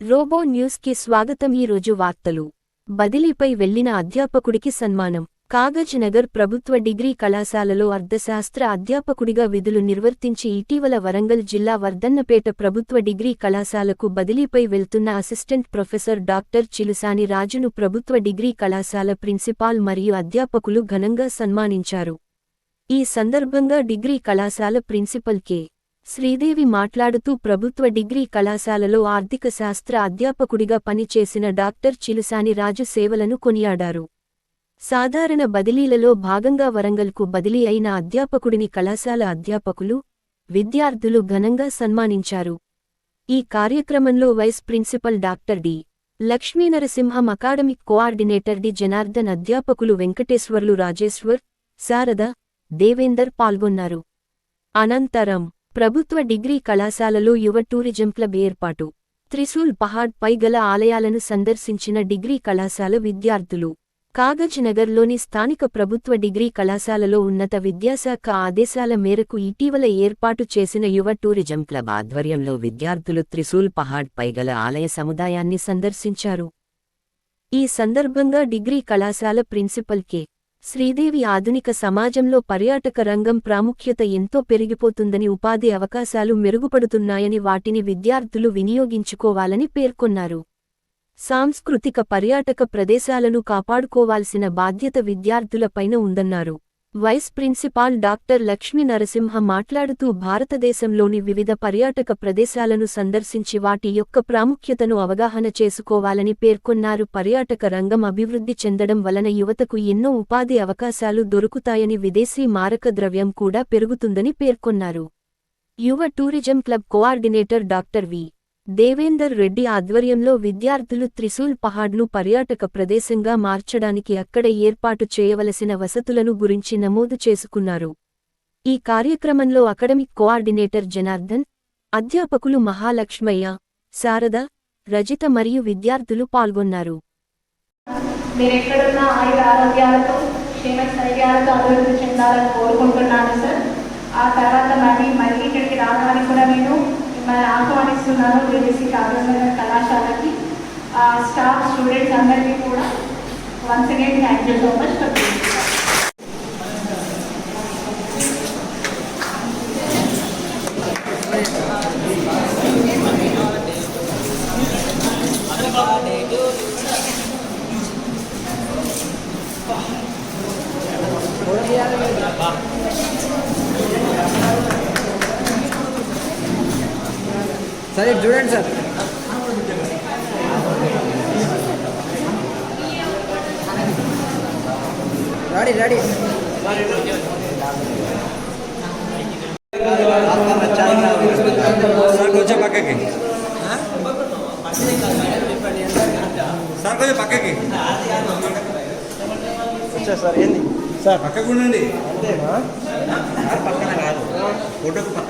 Robo న్యూస్కి స్వాగతం ఈ రోజు వార్తలు. బదిలీపై వెళ్ళిన అధ్యాపకుడికి సన్మానం. కాగజ్ నగర్ ప్రభుత్వ డిగ్రీ కళాశాలలో అర్థశాస్త్ర అధ్యాపకుడిగా విధులు నిర్వర్తించి ఇటీవల వరంగల్ జిల్లా వర్ధన్నపేట ప్రభుత్వ డిగ్రీ కళాశాలకు బదిలీపై వెళ్తున్న అసిస్టెంట్ ప్రొఫెసర్ డాక్టర్ చిలుసాని రాజును ప్రభుత్వ డిగ్రీ కళాశాల ప్రిన్సిపాల్ మరియు అధ్యాపకులు ఘనంగా సన్మానించారు. ఈ సందర్భంగా డిగ్రీ కళాశాల ప్రిన్సిపల్ కె. శ్రీదేవి మాట్లాడుతూ ప్రభుత్వ డిగ్రీ కళాశాలలో ఆర్థిక శాస్త్ర అధ్యాపకుడిగా పనిచేసిన డాక్టర్ చిలుసాని రాజు సేవలను కొనియాడారు. సాధారణ బదిలీలలో భాగంగా వరంగల్కు బదిలీ అయిన అధ్యాపకుడిని కళాశాల అధ్యాపకులు విద్యార్థులు ఘనంగా సన్మానించారు. ఈ కార్యక్రమంలో vice principal doctor D. Lakshminarasimham academic coordinator D. Janardhan అధ్యాపకులు వెంకటేశ్వర్లు రాజేశ్వర్ శారద దేవేందర్ పాల్గొన్నారు. అనంతరం ప్రభుత్వ డిగ్రీ కళాశాలలో యువ టూరిజం క్లబ్ ఏర్పాటు. త్రిశూల్ పహాడ్ పై గల ఆలయాలను సందర్శించిన డిగ్రీ కళాశాల విద్యార్థులు. కాగజ్ నగర్లోని స్థానిక ప్రభుత్వ డిగ్రీ కళాశాలలో ఉన్నత విద్యాశాఖ ఆదేశాల మేరకు ఇటీవల ఏర్పాటు చేసిన యువ టూరిజం క్లబ్ ఆధ్వర్యంలో విద్యార్థులు త్రిశూల్ పహాడ్ పై గల ఆలయ సముదాయాన్ని సందర్శించారు. ఈ సందర్భంగా డిగ్రీ కళాశాల ప్రిన్సిపల్ కె. శ్రీదేవి ఆధునిక సమాజంలో పర్యాటక రంగం ప్రాముఖ్యత ఎంతో పెరిగిపోతుందని ఉపాధి అవకాశాలు మెరుగుపడుతున్నాయని వాటిని విద్యార్థులు వినియోగించుకోవాలని పేర్కొన్నారు. సాంస్కృతిక పర్యాటక ప్రదేశాలను కాపాడుకోవాల్సిన బాధ్యత విద్యార్థులపైన ఉందన్నారు. Vice principal doctor Lakshmi Narasimha మాట్లాడుతూ భారతదేశంలోని వివిధ పర్యాటక ప్రదేశాలను సందర్శించి వాటి యొక్క ప్రాముఖ్యతను అవగాహన చేసుకోవాలని పేర్కొన్నారు. పర్యాటక రంగం అభివృద్ధి చెందడం వలన యువతకు ఎన్నో ఉపాధి అవకాశాలు దొరుకుతాయని విదేశీ మారక ద్రవ్యం కూడా పెరుగుతుందని పేర్కొన్నారు. Yuva tourism club coordinator doctor V. Devender Reddy ఆధ్వర్యంలో విద్యార్థులు త్రిశూల్ పహాడ్ను పర్యాటక ప్రదేశంగా మార్చడానికి అక్కడ ఏర్పాటు చేయవలసిన వసతులను గురించి నమోదు చేసుకున్నారు. ఈ కార్యక్రమంలో అకడమిక్ కోఆర్డినేటర్ జనార్దన్ అధ్యాపకులు మహాలక్ష్మయ్య శారద రజిత మరియు విద్యార్థులు పాల్గొన్నారు. ఆయుర ఆరోగ్యాలతో క్షేమ స్థైర్యాలతో అభివృద్ధి చెందాలని కోరుకుంటున్నాను సార్. ఆ తర్వాత మళ్ళీ ఆహ్వానిస్తున్నాను తెలిసి కాగజ్నగర్ కళాశాలకి. స్టాఫ్ స్టూడెంట్స్ అందరికీ కూడా once again thank you so much for sir చూడండి సార్ రెడీ రెడీ సార్ కొంచెం పక్కకి సార్ కొంచెం పక్కకి వచ్చా సార్ ఏంది? సార్ పక్కకు ఉండండి. అంతేనా? సార్ పక్కన కాదు. ఫోటోకు పక్కన అంటున్నాను.